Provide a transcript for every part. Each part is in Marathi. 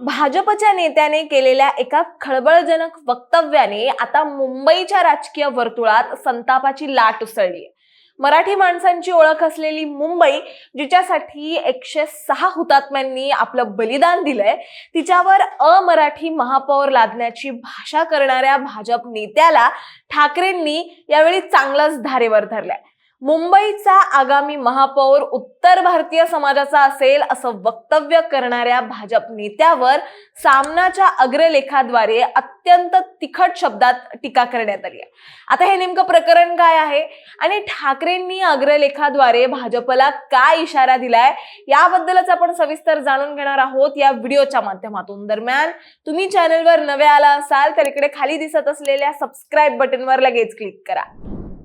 भाजपच्या नेत्याने केलेल्या एका खळबळजनक वक्तव्याने आता मुंबईच्या राजकीय वर्तुळात संतापाची लाट उसळली. मराठी माणसांची ओळख असलेली मुंबई जिच्यासाठी एकशे सहा हुतात्म्यांनी आपलं बलिदान दिलंय तिच्यावर अमराठी महापौर लादण्याची भाषा करणाऱ्या भाजप नेत्याला ठाकरेंनी यावेळी चांगलंच धारेवर धरलंय. मुंबईचा आगामी महापौर उत्तर भारतीय समाजाचा असेल असं वक्तव्य करणाऱ्या भाजप नेत्यावर सामनाच्या अग्रलेखाद्वारे अत्यंत तिखट शब्दात टीका करण्यात आली आहे. आता हे नेमकं प्रकरण काय आहे आणि ठाकरेंनी अग्रलेखाद्वारे भाजपला काय इशारा दिलाय याबद्दलच आपण सविस्तर जाणून घेणार आहोत या व्हिडिओच्या माध्यमातून. दरम्यान तुम्ही चॅनलवर नवे आला असाल तर इकडे खाली दिसत असलेल्या सबस्क्राईब बटनवर लगेच क्लिक करा.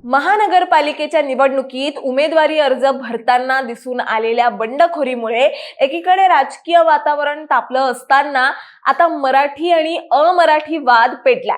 महानगरपालिकेच्या निवडणुकीत उमेदवारी अर्ज भरताना दिसून आलेल्या बंडखोरीमुळे एकीकडे राजकीय वातावरण तापलं असताना आता मराठी आणि अमराठी वाद पेटला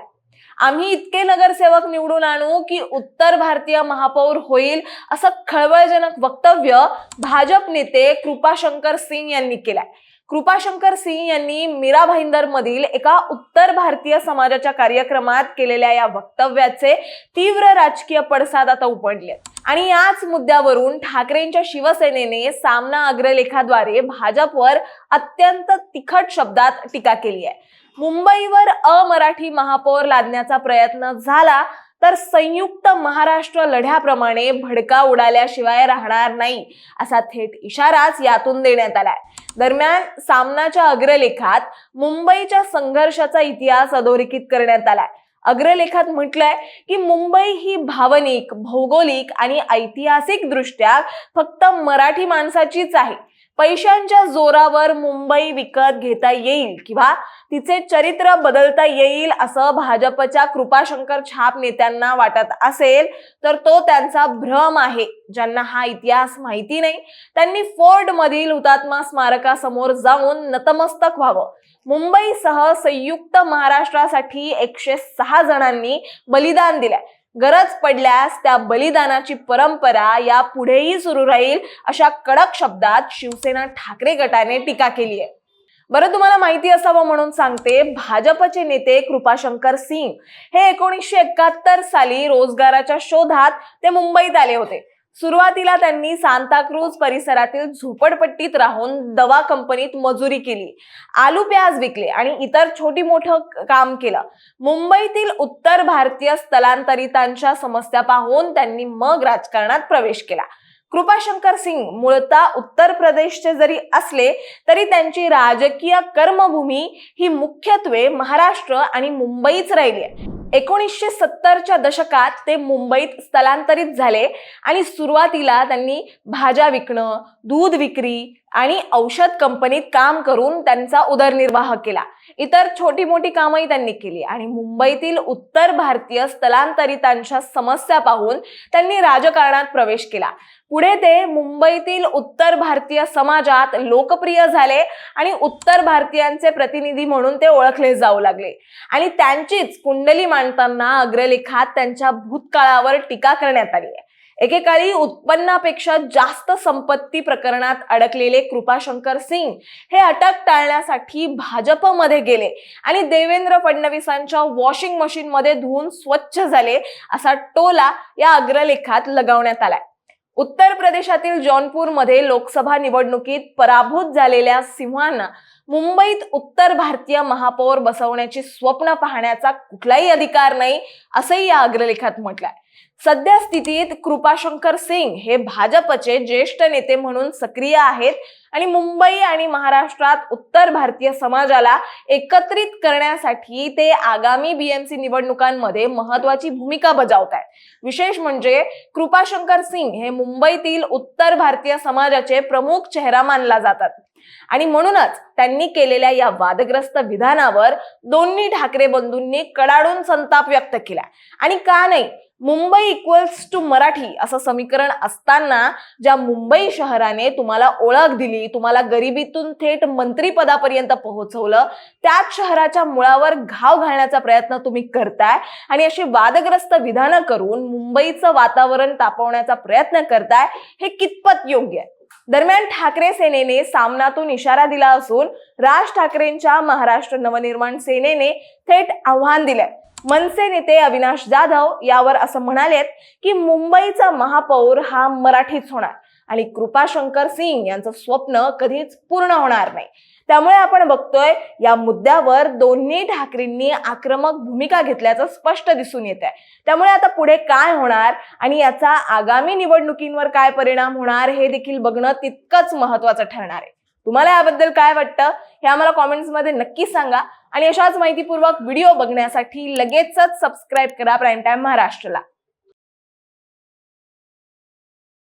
आम्ही इतके नगरसेवक निवडून आणू की उत्तर भारतीय महापौर होईल असं खळबळजनक वक्तव्य भाजप नेते कृपाशंकर सिंग यांनी केलंय. कृपाशंकर सिंह यांनी मीरा भाईंदर मधील एका उत्तर भारतीय समाजाच्या कार्यक्रमात केलेल्या या वक्तव्याचे तीव्र राजकीय पडसाद आता उपडले आणि याच मुद्द्यावरून ठाकरेंच्या शिवसेनेने सामना अग्रलेखाद्वारे भाजपवर अत्यंत तिखट शब्दात टीका केली आहे. मुंबईवर अमराठी महापौर लादण्याचा प्रयत्न झाला तर संयुक्त महाराष्ट्र लढ्याप्रमाणे भडका उडाल्याशिवाय राहणार नाही असा थेट इशाराच यातून देण्यात आलाय. दरम्यान सामनाच्या अग्रलेखात मुंबईच्या संघर्षाचा इतिहास अधोरेखित करण्यात आलाय. अग्रलेखात म्हटलंय की मुंबई ही भावनिक भौगोलिक आणि ऐतिहासिक दृष्ट्या फक्त मराठी माणसाचीच आहे. पैशांच्या जोरावर मुंबई विकत घेता येईल किंवा तिचे चरित्र बदलता येईल असं भाजपच्या कृपाशंकर छाप नेत्यांना वाटत असेल तर तो त्यांचा भ्रम आहे ज्यांना हा इतिहास माहिती नाही. त्यांनी फोर्ट मधील हुतात्मा स्मारकासमोर जाऊन नतमस्तक व्हावं. मुंबईसह संयुक्त महाराष्ट्रासाठी एकशे सहा जणांनी बलिदान दिलंय. गरज पडल्यास त्या बलिदानाची परंपरा या पुढेही सुरू राहील अशा कडक शब्दात शिवसेना ठाकरे गटाने टीका केली आहे. बरं तुम्हाला माहिती असावं म्हणून सांगते भाजपचे नेते कृपाशंकर सिंग हे एकोणीसशे एकाहत्तर साली रोजगाराच्या शोधात ते मुंबईत आले होते. सुरुवातीला त्यांनी सांताक्रूज परिसरातील झोपडपट्टीत राहून दवा कंपनीत मजुरी केली. आलू प्याज विकले आणि इतर छोटी मोठं काम केलं. मुंबईतील उत्तर भारतीय स्थलांतरितांच्या समस्या पाहून त्यांनी मग राजकारणात प्रवेश केला. कृपाशंकर सिंग मूळतः उत्तर प्रदेशचे जरी असले तरी त्यांची राजकीय कर्मभूमी ही मुख्यत्वे महाराष्ट्र आणि मुंबईच राहिली आहे. एकोणीसशे सत्तरच्या दशकात ते मुंबईत स्थलांतरित झाले आणि सुरुवातीला त्यांनी भाज्या विकणं दूध विक्री आणि औषध कंपनीत काम करून त्यांचा उदरनिर्वाह केला. इतर छोटी मोठी कामही त्यांनी केली. आणि मुंबईतील उत्तर भारतीय स्थलांतरितांच्या समस्या पाहून त्यांनी राजकारणात प्रवेश केला. पुढे ते मुंबईतील उत्तर भारतीय समाजात लोकप्रिय झाले आणि उत्तर भारतीयांचे प्रतिनिधी म्हणून ते ओळखले जाऊ लागले. आणि त्यांचीच कुंडली मांडताना अग्रलेखात त्यांच्या भूतकाळावर टीका करण्यात आली आहे. एकेकाळी उत्पन्नापेक्षा जास्त संपत्ती प्रकरणात अडकलेले कृपाशंकर सिंग हे अटक टाळण्यासाठी भाजपमध्ये गेले आणि देवेंद्र फडणवीसांच्या वॉशिंग मशीनमध्ये धुवून स्वच्छ झाले असा टोला या अग्रलेखात लगावण्यात आलाय. उत्तर प्रदेशातील जौनपूरमध्ये लोकसभा निवडणुकीत पराभूत झालेल्या सिंहांना मुंबईत उत्तर भारतीय महापौर बसवण्याची स्वप्न पाहण्याचा कुठलाही अधिकार नाही असंही या अग्रलेखात म्हटलंय. सध्या स्थितीत कृपाशंकर सिंग हे भाजपचे ज्येष्ठ नेते म्हणून सक्रिय आहेत आणि मुंबई आणि महाराष्ट्रात उत्तर भारतीय समाजाला एकत्रित करण्यासाठी ते आगामी बीएमसी निवडणुकांमध्ये महत्वाची भूमिका बजावत आहेत. विशेष म्हणजे कृपाशंकर सिंग हे मुंबईतील उत्तर भारतीय समाजाचे प्रमुख चेहरा मानला जातात. आणि म्हणूनच त्यांनी केलेल्या या वादग्रस्त विधानावर दोन्ही ठाकरे बंधूंनी कडाडून संताप व्यक्त केला. आणि का नाही मुंबई इक्वल्स टू मराठी असं समीकरण असताना ज्या मुंबई शहराने तुम्हाला ओळख दिली तुम्हाला गरिबीतून थेट मंत्रीपदापर्यंत पोहोचवलं त्याच शहराच्या मुळावर घाव घालण्याचा प्रयत्न तुम्ही करताय आणि अशी वादग्रस्त विधानं करून मुंबईचं वातावरण तापवण्याचा प्रयत्न करताय हे कितपत योग्य आहे? दरम्यान ठाकरे सेनेने सामनातून इशारा दिला असून राज ठाकरेंच्या महाराष्ट्र नवनिर्माण सेनेने थेट आव्हान दिलंय. मनसे नेते अविनाश जाधव यावर असं म्हणालेत की मुंबईचा महापौर हा मराठीच होणार आणि कृपाशंकर सिंग यांचं स्वप्न कधीच पूर्ण होणार नाही. त्यामुळे आपण बघतोय या मुद्द्यावर दोन्ही ठाकरेंनी आक्रमक भूमिका घेतल्याचं स्पष्ट दिसून येत आहे. त्यामुळे आता पुढे काय होणार आणि याचा आगामी निवडणुकींवर काय परिणाम होणार हे देखील बघणं तितकंच महत्वाचं ठरणार आहे. तुम्हाला याबद्दल काय वाटतं हे आम्हाला कॉमेंट्समध्ये नक्की सांगा. आणि अशाच माहितीपूर्वक व्हिडिओ बघण्यासाठी लगेचच सबस्क्राईब करा प्राईम टाईम महाराष्ट्रला.